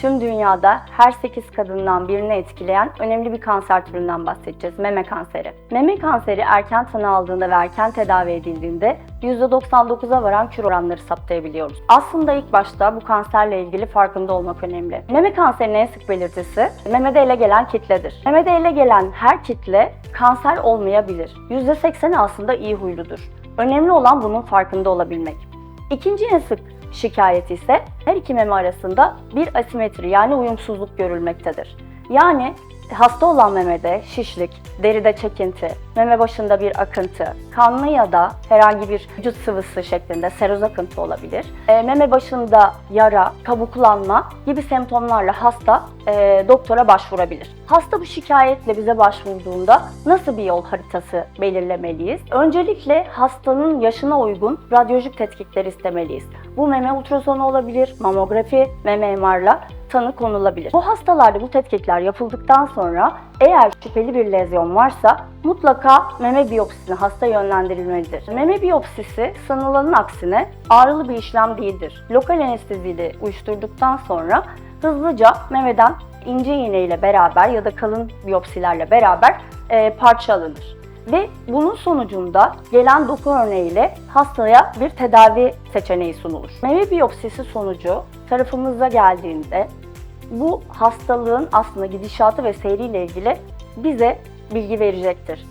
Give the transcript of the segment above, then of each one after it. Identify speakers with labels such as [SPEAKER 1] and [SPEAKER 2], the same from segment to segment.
[SPEAKER 1] tüm dünyada her 8 kadından birini etkileyen önemli bir kanser türünden bahsedeceğiz. Meme kanseri. Meme kanseri erken tanı aldığında ve erken tedavi edildiğinde %99'a varan kür oranları saptayabiliyoruz. Aslında ilk başta bu kanserle ilgili farkında olmak önemli. Meme kanserinin en sık belirtisi memede ele gelen kitledir. Memede ele gelen her kitle kanser olmayabilir. %80'i aslında iyi huyludur. Önemli olan bunun farkında olabilmek. İkinci en sık şikayet ise her iki meme arasında bir asimetri yani uyumsuzluk görülmektedir. Yani hasta olan memede şişlik, deride çekinti, meme başında bir akıntı, kanlı ya da herhangi bir vücut sıvısı şeklinde seroz akıntı olabilir. E, meme başında yara, kabuklanma gibi semptomlarla hasta e, doktora başvurabilir. Hasta bu şikayetle bize başvurduğunda nasıl bir yol haritası belirlemeliyiz? Öncelikle hastanın yaşına uygun radyolojik tetkikler istemeliyiz. Bu meme ultrasonu olabilir, mamografi, meme MR'la tanı konulabilir. Bu hastalarda bu tetkikler yapıldıktan sonra eğer şüpheli bir lezyon varsa mutlaka meme biyopsisine hasta yönlendirilmelidir. Meme biyopsisi sanılanın aksine ağrılı bir işlem değildir. Lokal anesteziyle uyuşturduktan sonra hızlıca memeden ince iğne ile beraber ya da kalın biyopsilerle beraber e, parça alınır. Ve bunun sonucunda gelen doku örneğiyle hastaya bir tedavi seçeneği sunulur. Meme biyopsisi sonucu tarafımıza geldiğinde bu hastalığın aslında gidişatı ve seyriyle ilgili bize bilgi verecektir.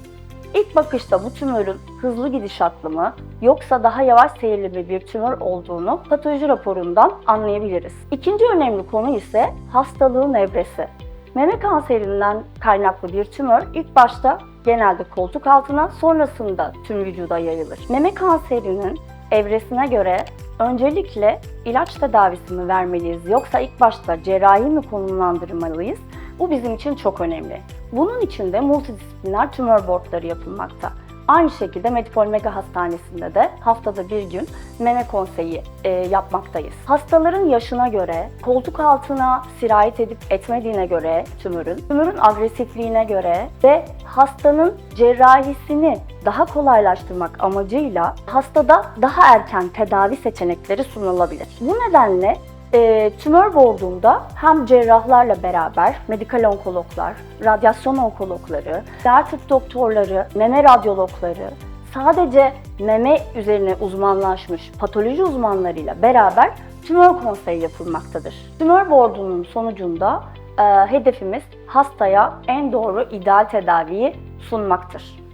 [SPEAKER 1] İlk bakışta bu tümörün hızlı gidişatlı mı yoksa daha yavaş seyirli bir tümör olduğunu patoloji raporundan anlayabiliriz. İkinci önemli konu ise hastalığın evresi. Meme kanserinden kaynaklı bir tümör ilk başta genelde koltuk altına sonrasında tüm vücuda yayılır. Meme kanserinin evresine göre öncelikle ilaç tedavisi mi vermeliyiz yoksa ilk başta cerrahi mi konumlandırmalıyız? Bu bizim için çok önemli. Bunun için de multidisipliner tümör boardları yapılmakta. Aynı şekilde Medipol Mega Hastanesi'nde de haftada bir gün meme konseyi e, yapmaktayız. Hastaların yaşına göre, koltuk altına sirayet edip etmediğine göre tümörün, tümörün agresifliğine göre ve hastanın cerrahisini daha kolaylaştırmak amacıyla hastada daha erken tedavi seçenekleri sunulabilir. Bu nedenle e, tümör boardunda hem cerrahlarla beraber medikal onkologlar, radyasyon onkologları, diğer tıp doktorları, meme radyologları, sadece meme üzerine uzmanlaşmış patoloji uzmanlarıyla beraber tümör konseyi yapılmaktadır. Tümör boardunun sonucunda e, hedefimiz hastaya en doğru ideal tedaviyi sunmaktır.